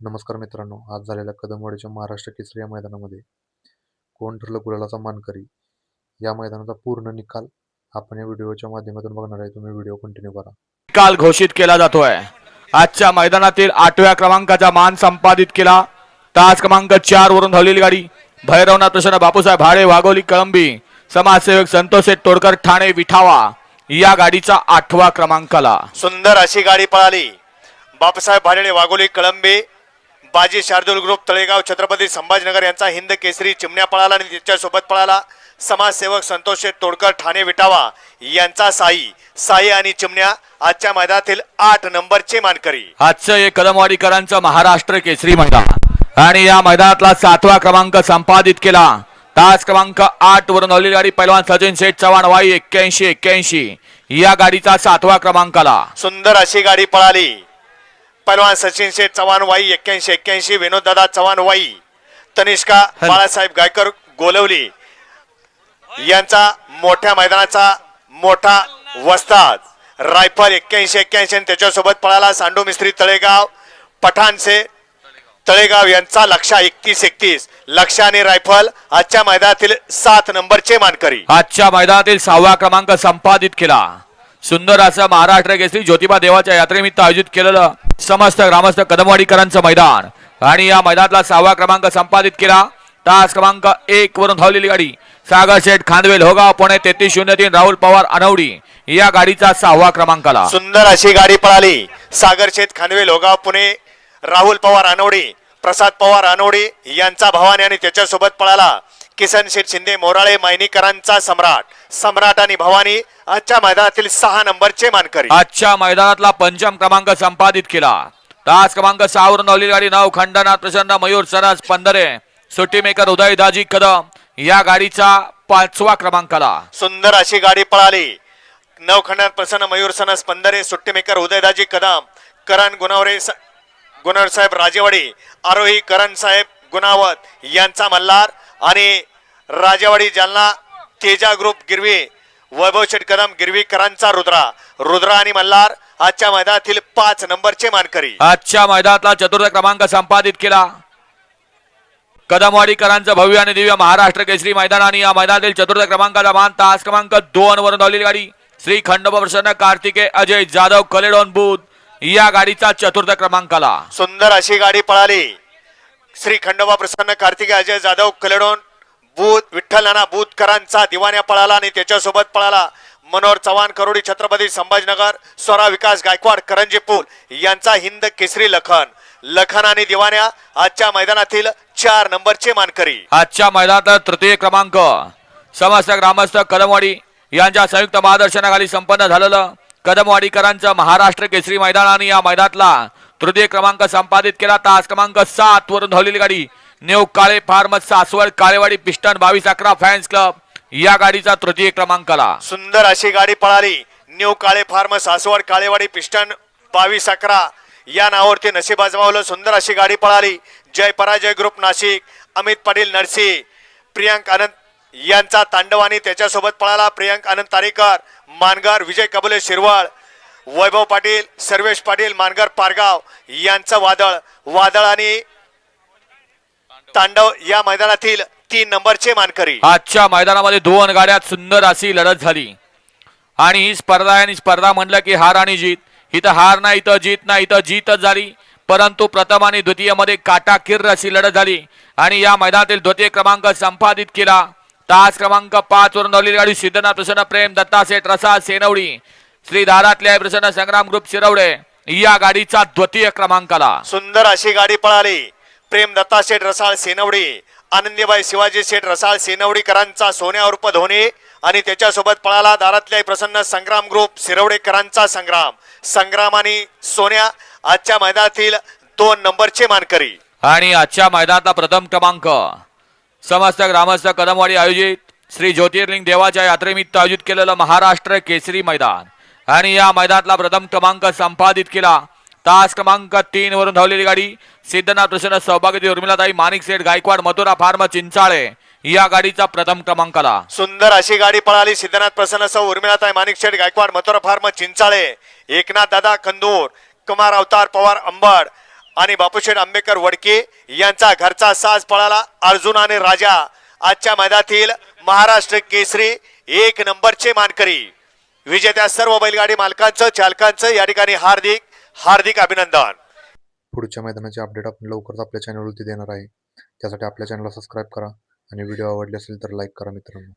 नमस्कार मित्रांनो आज झालेल्या कदमवाडीच्या महाराष्ट्र केसरी या मैदानामध्ये कोण ठरलं गुलालाचा मानकरी? या मैदानाचा पूर्ण निकाल आपण या व्हिडिओच्या माध्यमातून बघणार आहे. तुम्ही व्हिडिओ कंटिन्यू करा. निकाल घोषित केला जातोय. आजच्या मैदानातील आठव्या क्रमांकाचा मान संपादित केला. तास क्रमांक चार वरून धावलेली गाडी. भैरवनाथ प्रसन्न बापूसाहेब भाडे वाघोली कळंबी समाजसेवक संतोष शेठ तोडकर ठाणे विठावा या गाडीचा आठवा क्रमांकाला. सुंदर अशी गाडी पळाली. बापूसाहेब भाडेणे वाघोली कळंबे बाजी शार्दूल ग्रुप तळेगाव छत्रपती संभाजीनगर यांचा हिंद केसरी चिमण्या पळाला आणि त्याच्यासोबत पळाला. समाजसेवक संतोष शेठ तोडकर ठाणे विटावा यांचा साई साई आणि चिमण्या आजच्या मैदानातील आठ नंबरचे मानकरी. आजचं हे कदमवाडीकरांचं महाराष्ट्र केसरी मैदान. आणि या मैदानातला सातवा क्रमांक संपादित केला. तास क्रमांक आठ वरून धावलेली गाडी पैलवान सचिन शेठ चव्हाण वाई एक्क्याऐंशी एक्क्याऐंशी. या गाडीचा सातवा क्रमांकाला. सुंदर अशी गाडी पळाली. पैलवान सचिन शेठ चव्हाण वाई एक्क्याऐंशी एक्क्याऐंशी विनोददादा चव्हाण वाई तनिष्का बाळासाहेब गायकर गोलवली यांचा मोठ्या मैदानाचा मोठा वस्ताद. रायफल एक्क्याऐंशी एक्क्याऐंशी आणि त्याच्यासोबत पळाला सांडू मिस्त्री तळेगाव पठाणचे तळेगाव यांचा लक्षा एकतीस एकतीस. लक्ष आणि रायफल आजच्या मैदानातील सात नंबरचे मानकरी. आजच्या मैदानातील सहावा क्रमांक संपादित केला. सुंदर असं महाराष्ट्र केसरी ज्योतिबा देवाच्या यात्रेनिमित्त आयोजित केलेलं समस्त ग्रामस्थ कदमवाडीकरांचं मैदान. आणि या मैदानातला सहावा क्रमांक संपादित केला. तास क्रमांक एक वरून धावलेली गाडी. सागर शेठ खांदवेल होगाव पुणे तेहतीस शून्य तीन राहुल पवार अनवडी या गाडीचा सहावा क्रमांकाला. सुंदर अशी गाडी पळाली. सागर शेठ खांदवेल होगाव पुणे राहुल पवार अनवडी प्रसाद पवार अनोडी यांचा भवानी आणि त्याच्यासोबत पळाला. किसन शेठ शिंदे मोराळे मायनीकरांचा सम्राट. सम्राट आणि भवानी आजच्या मैदानातील सहा नंबरचे मानकरी. आजच्या मैदानातला पंचम क्रमांक संपादित केला. तास क्रमांक सहावरून धावलेली गाडी नऊ खंडनाथ प्रचंड मयूर सरस पंधरे. सुट्टी मेकर उदय दाजी कदम. या गाडीचा पाचवा क्रमांकाला. सुंदर अशी गाडी पळाली. नवखंडात प्रसन्न मयूर सनस पंधरे. सुट्टीमेकर उदयदाजी कदम. करण गुणावरे गुणवरे साहेब राजेवाडी. आरोही करण साहेब गुणावत यांचा मल्हार. आणि राजेवाडी जालना तेजा ग्रुप गिरवी वैभव शेठ कदम गिरवीकरांचा रुद्रा. रुद्रा आणि मल्हार आजच्या मैदानातील पाच नंबरचे मानकरी. आजच्या मैदानातला चतुर्थ क्रमांक संपादित केला. कदमवाडीकरांचं भव्य आणि दिव्य महाराष्ट्र केसरी मैदान आणि या मैदानातील चतुर्थ क्रमांकाचा मान तास क्रमांक दोन वरून धावलेली गाडी. श्री खंडोबा प्रसन्न कार्तिके अजय जाधव कलेडॉन बुध या गाडीचा चतुर्थ क्रमांकाला. सुंदर अशी गाडी पळाली. श्री खंडोबा प्रसन्न कार्तिक अजय जाधव कलडोन बुध विठ्ठल नाना बूतकरांचा दिवाण्या पळाला आणि त्याच्यासोबत पळाला मनोहर चव्हाण करोडी छत्रपती संभाजीनगर स्वरा विकास गायकवाड करंजी पूल यांचा हिंद केसरी लखन. लखन आणि दिवाण्या आजच्या मैदानातील चार नंबरचे मानकरी. आजच्या मैदानात तृतीय क्रमांक समस्त ग्रामस्थ कदमवाडी यांच्या संयुक्त मार्गदर्शनाखाली संपन्न झालेलं कदमवाडीकरांचं महाराष्ट्र केसरी मैदान आणि या मैदानातला तृतीय क्रमांक संपादित केला. तास क्रमांक सात वरून धावलेली गाडी. नेव काळे फार्मस सासवड काळेवाडी पिस्टन बावीस अकरा फॅन्स क्लब. या गाडीचा तृतीय क्रमांकाला सुंदर अशी गाडी पळाली. New Kale farm Saswad Kalewadi piston बावीस अकरा. या नावावरती नशीब आजमावलं सुंदर अशी गाडी पळाली. जय पराजय ग्रुप नाशिक. अमित पाटील नरसी प्रियांक आनंद यांचा तांडव आणि त्याच्यासोबत पळाला. प्रियांक आनंद तारेकर मानगर विजय कबुले शिरवळ. वैभव पाटील सर्वेश पाटील मानगर पारगाव यांचं वादळ. वादळ आणि तांडव या मैदानातील तीन नंबरचे मानकरी. आजच्या मैदानामध्ये दोन गाड्यात सुंदर अशी लढत झाली. आणि ही स्पर्धा आहे आणि स्पर्धा म्हणलं की हार आणि जीत. इथं हार नाही इथं जीत नाही इथं जीतच झाली. परंतु प्रथम आणि द्वितीयमध्ये काटाकीर अशी लढत झाली. आणि या मैदानातील द्वितीय क्रमांक संपादित केला. तास क्रमांक पाच वरून धावलेली गाडी सिद्धनाथ प्रसन्न प्रेम दत्ता सेठ रसा सेनवडी. श्री दारातल्या प्रसन्न संग्राम ग्रुप शिरवडे या गाडीचा द्वितीय क्रमांकाला. सुंदर अशी गाडी पळाली. प्रेम दत्ता शेठ रसाळ सेनवडी आनंदीबाई शिवाजी शेठ रसाळ सेनवडीकरांचा सोन्या उर्फ धोनी आणि त्याच्यासोबत पळाला दारातल्या प्रसन्न संग्राम ग्रुप शिरवडेकरांचा संग्राम. संग्राम आणि सोन्या आजच्या मैदानातील दोन नंबरचे मानकरी. आणि आजच्या मैदानातला प्रथम क्रमांक. समस्त ग्रामस्थ कदमवाडी आयोजित श्री ज्योतिर्लिंग देवाच्या यात्रेनिमित्त आयोजित केलेलं महाराष्ट्र केसरी मैदान. आणि या मैदानातला प्रथम क्रमांक संपादित केला. तास क्रमांक तीन वरून धावलेली गाडी सिद्धनाथ प्रसन्न सहभागी उर्मिलाताई माणिक सेठ गायकवाड मथुरा फार्म चिंचाळे या गाडीचा प्रथम क्रमांकाला. सुंदर अशी गाडी पळाली. सिद्धनाथ प्रसन्न सौ उर्मिलाताई माणिक शेठ गायकवाड मथुरा फार्म चिंचाळे. एकनाथ दादा कंदूर कुमार अवतार पवार अंबड आणि बापूशेठ आंबेडकर वडके यांचा घरचा साज पळाला. अर्जुन आणि राजा आजच्या मैदानातील महाराष्ट्र केसरी एक नंबरचे मानकरी. विजेत्या सर्व बैलगाडी मालकांचं चालकांचं या ठिकाणी हार्दिक हार्दिक अभिनंदन. पुढच्या मैदानाचे अपडेट आपण लवकरच आपल्या चॅनलवरती देणार आहे. त्यासाठी आपल्या चॅनलला सबस्क्राईब करा आणि व्हिडिओ आवडले असेल तर लाईक करा मित्रांनो.